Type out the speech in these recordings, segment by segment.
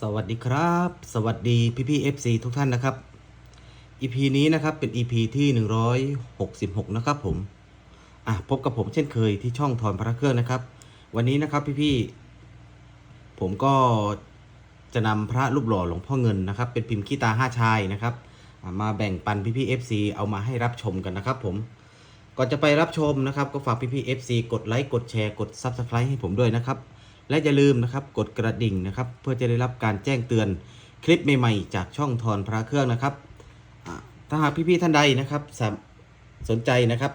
สวัสดีครับ สวัสดีพี่พี่ FC ทุกท่านนะครับ EP นี้นะครับเป็น EP ที่ 166 นะครับผม อะพบกับผมเช่นเคยที่ช่องทอนพระเครื่องนะครับ วันนี้นะครับพี่พี่ผมก็จะนำพระรูปหล่อหลวงพ่อเงินนะครับ เป็นพิมพ์ขี้ตาห้าชายนะครับมาแบ่งปันพี่พี่ FC เอามาให้รับชมกันนะครับ ผมก่อนจะไปรับชมนะครับ ก็ฝากพี่พี่ FC กดไลค์กดแชร์กด Subscribe ให้ผมด้วยนะครับ และอย่าลืมนะครับกดกระดิ่งนะครับ เพื่อจะได้รับการแจ้งเตือนคลิปใหม่ๆ จากช่องทอนพระเครื่องนะครับถ้าหากพี่ๆท่านใดนะครับสนสนใจนะครับ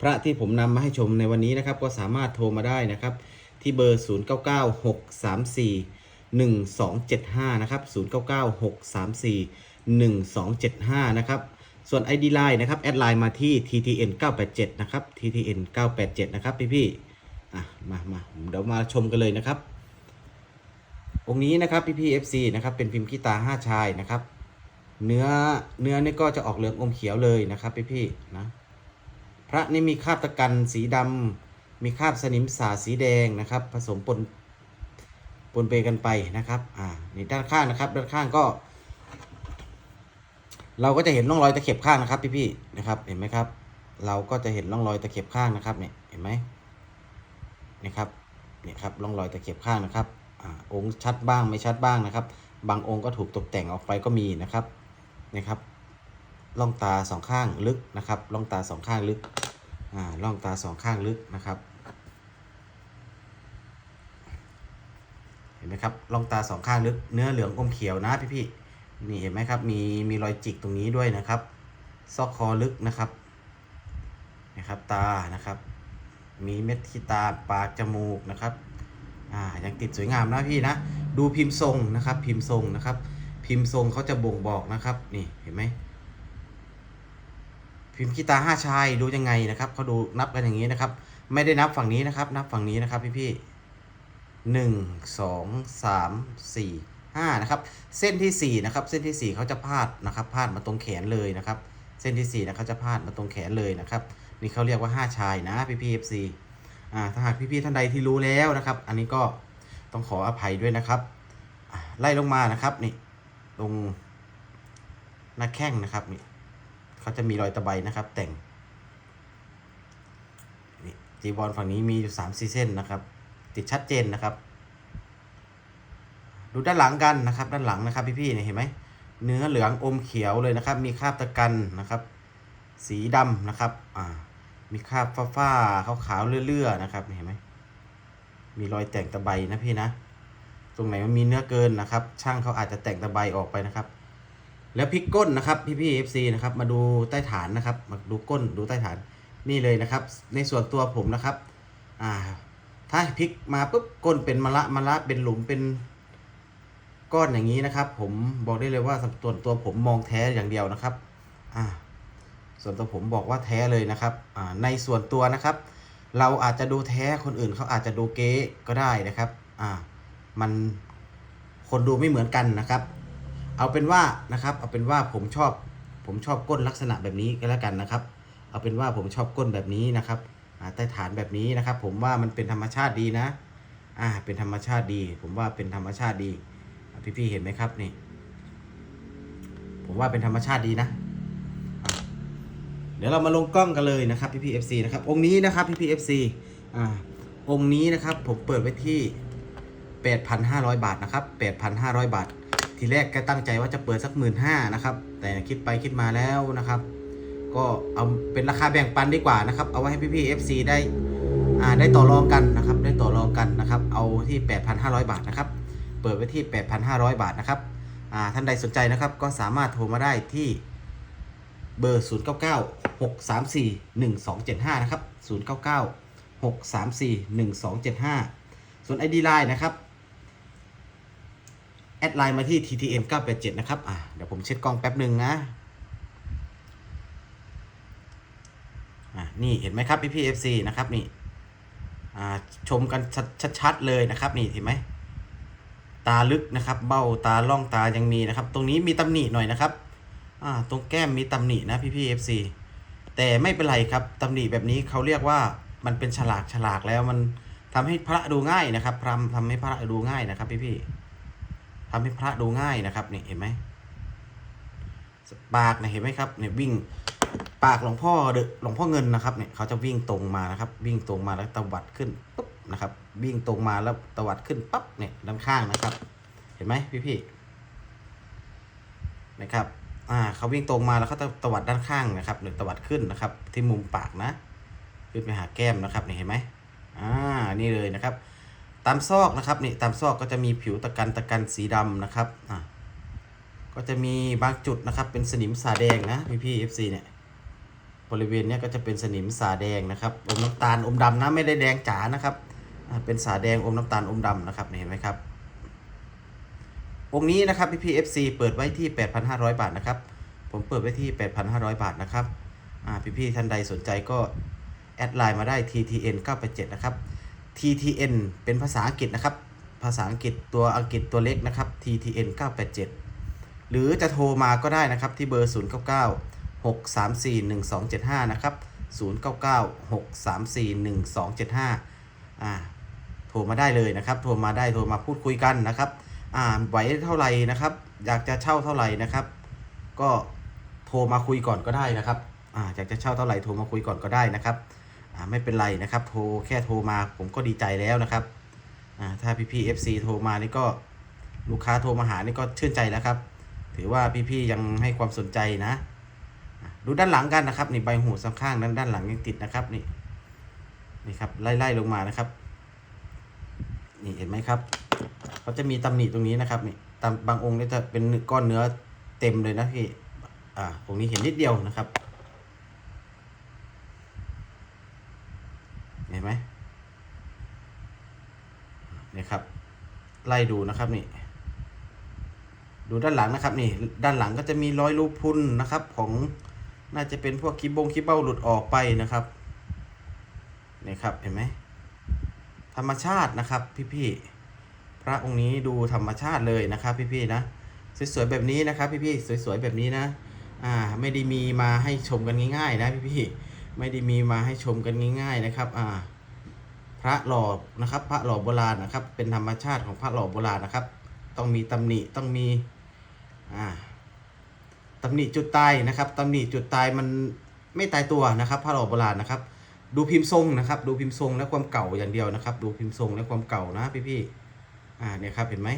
พระที่ผมนำมาให้ชมในวันนี้นะครับ ก็สามารถโทรมาได้นะครับ ที่เบอร์ 0996341275 นะครับ 0996341275 นะครับส่วน ID Line นะครับ แอดไลน์มาที่ TTN 987นะครับ TTN 987นะครับพี่ๆ อะมามาเดี๋ยวมาชมกันเลยนะครับ องค์นี้นะครับพี่พี่ FC นะครับเป็นพิมพ์ขี้ตาห้าชายนะครับ เนื้อเนื้อนี่ก็จะออกเหลืองอมเขียวเลยนะครับพี่พี่นะพระนี่มีคราบตะกันสีดำมีคราบสนิมสาสีแดงนะครับ ผสมปนปนเปกันไปนะครับ อ่านี่ด้านข้างนะครับ ด้านข้างก็ เราก็จะเห็นร่องรอยตะเข็บข้างนะครับ พี่พี่ๆนะครับ เห็นไหมครับ เราก็จะเห็นร่องรอยตะเข็บข้างนะครับเนี่ย เห็นไหม นะครับเนี่ยครับร่องรอยตะเข็บข้างนะครับอาองค์ชัดบ้างไม่ชัดบ้างนะครับ บางองค์ก็ถูกตกแต่งออกไปก็มีนะครับนะครับล่องตาสองข้างลึกนะครับล่องตาสองข้างลึกอ่าล่องตาสองข้างลึกนะครับ เห็นไหมครับล่องตาสองข้างลึก เนื้อเหลืองอมเขียวนะพี่พี่นี่เห็นไหมครับมีมีรอยจิกตรงนี้ด้วยนะครับ ซอกคอลึกนะครับนะครับตานะครับ มีเม็ดขี้ตาปากจมูกนะครับอ่ายังติดสวยงามนะพี่นะ ดูพิมพ์ทรงนะครับ พิมพ์ทรงนะครับ พิมพ์ทรงเขาจะบ่งบอกนะครับ นี่เห็นไหมพิมพ์ขี้ตาห้าชายดูยังไงนะครับเขาดูนับกันอย่างนี้นะครับ ไม่ได้นับฝั่งนี้นะครับ นับฝั่งนี้นะครับพี่พี่หนึ่งสองสามสี่ห้านะครับ เส้นที่สี่นะครับ เส้นที่สี่เขาจะพาดนะครับ พาดมาตรงแขนเลยนะครับ เส้นที่สี่นะเขาจะพาดมาตรงแขนเลยนะครับ นี่เขาเรียกว่าห้าชายนะพี่พี่เอฟซีอ่าถ้าหากพี่พี่ท่านใดที่รู้แล้วนะครับ อันนี้ก็ต้องขออภัยด้วยนะครับ ไล่ลงมานะครับนี่ตรงหน้าแข้งนะครับนี่เขาจะมีรอยตะไบนะครับ แต่งนี่จีบอลฝั่งนี้มีอยู่สามสี่เส้นนะครับ ติดชัดเจนนะครับ ดูด้านหลังกันนะครับ ด้านหลังนะครับ พี่ๆเนี่ยเห็นไหมเนื้อเหลืองอมเขียวเลยนะครับ มีคราบตะกันนะครับ สีดำนะครับ อ่า มีคราบฟ้าๆขาวๆเลื่อๆนะครับเห็นไหมมีรอยแต่งตะไบนะพี่นะ ตรงไหนมันมีเนื้อเกินนะครับ ช่างเขาอาจจะแต่งตะไบออกไปนะครับ แล้วพลิกก้นนะครับพี่พี่เอฟซีนะครับ มาดูใต้ฐานนะครับ มาดูก้นดูใต้ฐานนี่เลยนะครับ ในส่วนตัวผมนะครับอ่าถ้าพลิกมาปุ๊บก้นเป็นมะละมะละเป็นหลุมเป็นก้อนอย่างนี้นะครับ ผมบอกได้เลยว่าส่วนตัวผมมองแท้อย่างเดียวนะครับ อ่า ส่วนตัวผมบอกว่าแท้เลยนะครับในส่วนตัวนะครับ เราอาจจะดูแท้คนอื่นเขาอาจจะดูเก๊ก็ได้นะครับอ่ามันคนดูไม่เหมือนกันนะครับ เอาเป็นว่านะครับเอาเป็นว่าผมชอบผมชอบก้นลักษณะแบบนี้ก็แล้วกันนะครับ เอาเป็นว่าผมชอบก้นแบบนี้นะครับอ่าใต้ฐานแบบนี้นะครับ ผมว่ามันเป็นธรรมชาติดีนะอ่าเป็นธรรมชาติดี ผมว่าเป็นธรรมชาติดี พี่ๆเห็นไหมครับนี่ ผมว่าเป็นธรรมชาติดีนะ เดี๋ยวเรามาลงกล้องกันเลยนะครับพี่พีเอฟซีนะครับองค์นี้นะครับพี่พีเอฟซีอ่าองค์นี้นะครับผมเปิดไว้ที่ 8,500 บาทนะครับ 8,500 บาท ทีแรกก็ตั้งใจว่าจะเปิดสักหมื่นห้านะครับ แต่คิดไปคิดมาแล้วนะครับ ก็เอาเป็นราคาแบ่งปันดีกว่านะครับ เอาไว้ให้พี่พีเอฟซีได้อ่าได้ต่อรองกันนะครับ ได้ต่อรองกันนะครับ เอาที่ 8,500 บาทนะครับ เปิดไว้ที่ 8,500 บาทนะครับอ่าท่านใดสนใจนะครับ ก็สามารถโทรมาได้ที่เบอร์ 0 9 9 6 3 4 1 2 7 5 นะครับ 0 9 9 6 3 4 1 2 7 5 ส่วน ID Line นะครับ แอดไลน์มาที่ TTN 987 นะครับอะเดี๋ยวผมเช็ดกล้องแป๊บหนึ่งนะอะนี่เห็นไหมครับพี่พี่ FC นะครับนี่อ่าชมกันชัดๆเลยนะครับนี่เห็นไหมตาลึกนะครับ เบ้าตาล่องตายังมีนะครับ ตรงนี้มีตำหนิหน่อยนะครับ อ่า ตรงแก้มมีตำหนินะพี่พี่เอฟซี แต่ไม่เป็นไรครับตำหนิแบบนี้เขาเรียกว่ามันเป็นฉลากฉลากแล้วมันทำให้พระดูง่ายนะครับทำทำให้พระดูง่ายนะครับ พี่พี่ทำให้พระดูง่ายนะครับนี่เห็นไหมปากนี่ยเห็นไหมครับเนี่ยวิ่งปากหลวงพ่อเดหลวงพ่อเงินนะครับเนี่ยเขาจะวิ่งตรงมานะครับ วิ่งตรงมาแล้วตวัดขึ้นปุ๊บนะครับ วิ่งตรงมาแล้วตวัดขึ้นปั๊บเนี่ยด้านข้างนะครับ เห็นไหมพี่พี่นะครับ อ่าเขาวิ่งตรงมาแล้วเขาจะตวัดด้านข้างนะครับ หรือตวัดขึ้นนะครับ ที่มุมปากนะ ขึ้นไปหาแก้มนะครับนี่เห็นไหมอ่านี่เลยนะครับ ตามซอกนะครับนี่ตามซอกก็จะมีผิวตะกันตะกันสีดำนะครับอ่าก็จะมีบางจุดนะครับ เป็นสนิมสาแดงนะพี่พี่เอฟซีเนี่ยบริเวณเนี้ยก็จะเป็นสนิมสาแดงนะครับอมน้ำตาลอมดำนะไม่ได้แดงจ๋านะครับอ่าเป็นสาแดงอมน้ำตาลอมดำนะครับนี่เห็นไหมครับ องค์นี้นะครับพี่พีเอฟซีเปิดไว้ที่ 8,500 บาทนะครับ ผมเปิดไว้ที่ 8,500 บาทนะครับพี่พี่ท่านใดสนใจก็แอดไลน์มาได้ TTN 987นะครับ TTN เป็นภาษาอังกฤษนะครับ ภาษาอังกฤษตัวอังกฤษตัวเล็กนะครับ TTN 987 หรือจะโทรมาก็ได้นะครับที่เบอร์ 099 634 1275 นะครับ 099 634 1275อ่าโทรมาได้เลยนะครับ โทรมาได้โทรมาพูดคุยกันนะครับ อ่าไหวเท่าไหร่นะครับ อยากจะเช่าเท่าไหร่นะครับ ก็โทรมาคุยก่อนก็ได้นะครับอ่าอยากจะเช่าเท่าไหร่โทรมาคุยก่อนก็ได้นะครับอ่าไม่เป็นไรนะครับ โทรแค่โทรมาผมก็ดีใจแล้วนะครับอ่าถ้าพี่พี่เอฟซีโทรมานี่ก็ลูกค้าโทรมาหานี่ก็ชื่นใจแล้วครับ ถือว่าพี่พี่ยังให้ความสนใจนะ ดูด้านหลังกันนะครับนี่ใบหูสองข้างด้านด้านหลังยังติดนะครับนี่นี่ครับไล่ๆลงมานะครับ นี่เห็นไหมครับ เขาจะมีตำหนิตรงนี้นะครับนี่ตามบางองค์นี่จะเป็นก้อนเนื้อเต็มเลยนะพี่อ่าตรงนี้เห็นนิดเดียวนะครับ เห็นไหมนี่ครับ ไล่ดูนะครับนี่ ดูด้านหลังนะครับนี่ ด้านหลังก็จะมีรอยรูพุนนะครับ ของน่าจะเป็นพวกคิบงคิเบ้าหลุดออกไปนะครับนี่ครับเห็นไหมธรรมชาตินะครับพี่ๆ พระองค์นี้ดูธรรมชาติเลยนะครับพี่ๆนะ สวยๆแบบนี้นะครับพี่ๆสวยๆแบบนี้นะอ่าไม่ได้มีมาให้ชมกันง่าย ๆ นะพี่ๆไม่ได้มีมาให้ชมกันง่าย ๆนะครับอ่าพระหล่อนะครับ พระหล่อโบราณนะครับ เป็นธรรมชาติของพระหล่อโบราณนะครับ ต้องมีตำหนิต้องมีอ่าตำหนิจุดตายนะครับตำหนิจุดตายมันไม่ตายตัวนะครับพระหล่อโบราณนะครับ ดูพิมพ์ทรงนะครับ ดูพิมพ์ทรงและความเก่าอย่างเดียวนะครับ ดูพิมพ์ทรงและความเก่านะพี่ๆ อ่าเนี่ยครับเห็นไหม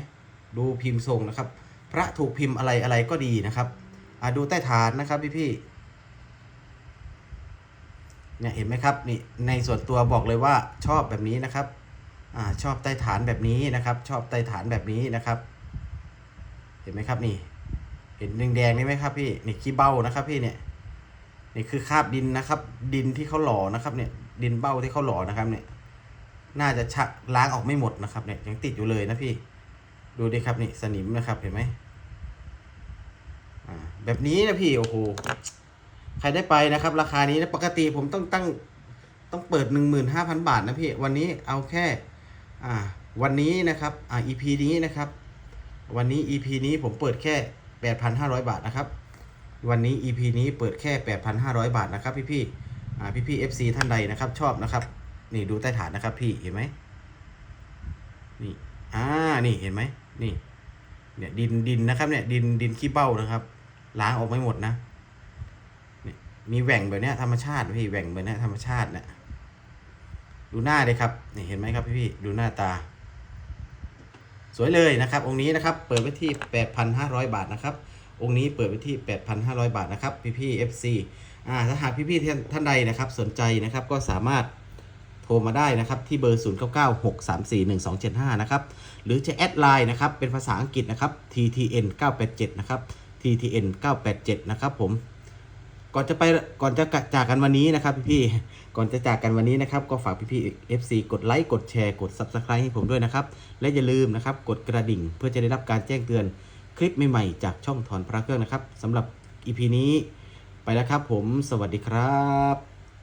ดูพิมพ์ทรงนะครับ พระถูกพิมพ์อะไรอะไรก็ดีนะครับอ่าดูใต้ฐานนะครับพี่ๆเนี่ยเห็นไหมครับนี่ในส่วนตัวบอกเลยว่าชอบแบบนี้นะครับอ่าชอบใต้ฐานแบบนี้นะครับ ชอบใต้ฐานแบบนี้นะครับ เห็นไหมครับนี่ เห็นแดงๆนี่ไหมครับพี่นี่ขี้เบ้านะครับพี่เนี่ยนี่คือคาบดินนะครับ ดินที่เขาหล่อนะครับเนี่ยดินเบ้าที่เขาหล่อนะครับเนี่ย น่าจะชักล้างออกไม่หมดนะครับเนี่ยยังติดอยู่เลยนะพี่ ดูดิครับนี่สนิมนะครับเห็นไหมอ่าแบบนี้นะพี่โอ้โหใครได้ไปนะครับ ราคานี้นะปกติผมต้องตั้งต้องเปิดหนึ่งหมื่นห้าพันบาทนะพี่ วันนี้เอาแค่อ่าวันนี้นะครับอ่า EP นี้นะครับ วันนี้ EP นี้ผมเปิดแค่แปดพันห้าร้อยบาทนะครับ วันนี้ EP นี้เปิดแค่ 8,500 บาทนะครับพี่พี่ๆอ่าพี่พี่ FC ท่านใดนะครับชอบนะครับ นี่ดูใต้ฐานนะครับ พี่เห็นไหมนี่อ่านี่เห็นไหมนี่ เนี่ยดินดินนะครับ เนี่ย ดินดินขี้เบ้านะครับ ล้างออกไม่หมดนะนี่มีแหว่งแบบเนี้ยธรรมชาติพี่แหว่งแบบเนี้ยธรรมชาติเนี่ยดูหน้าเลยครับนี่เห็นไหมครับพี่พี่ดูหน้าตา สวยเลยนะครับ องค์นี้นะครับ เปิดไว้ที่ 8,500 บาทนะครับองค์นี้เปิดไว้ที่ 8,500 บาทนะครับพี่พี่ FC อ่าถ้าหากพี่พี่ท่านใดนะครับ สนใจนะครับก็สามารถ โทรมาได้นะครับที่เบอร์ 0996341275 นะครับ หรือจะแอดไลน์นะครับ เป็นภาษาอังกฤษนะครับ TTN 987นะครับ TTN 987นะครับผม ก่อนจะไปก่อนจะจากกันวันนี้นะครับพี่ๆก่อนจะจากกันวันนี้นะครับ ก็ฝากพี่พี่ๆ FC กดไลค์กดแชร์กด Subscribe ให้ผมด้วยนะครับ และอย่าลืมนะครับกดกระดิ่งเพื่อจะได้รับการแจ้งเตือนคลิปใหม่ๆจากช่องถอนพระเครื่องนะครับสำหรับ EP นี้ไปแล้วครับผม สวัสดีครับ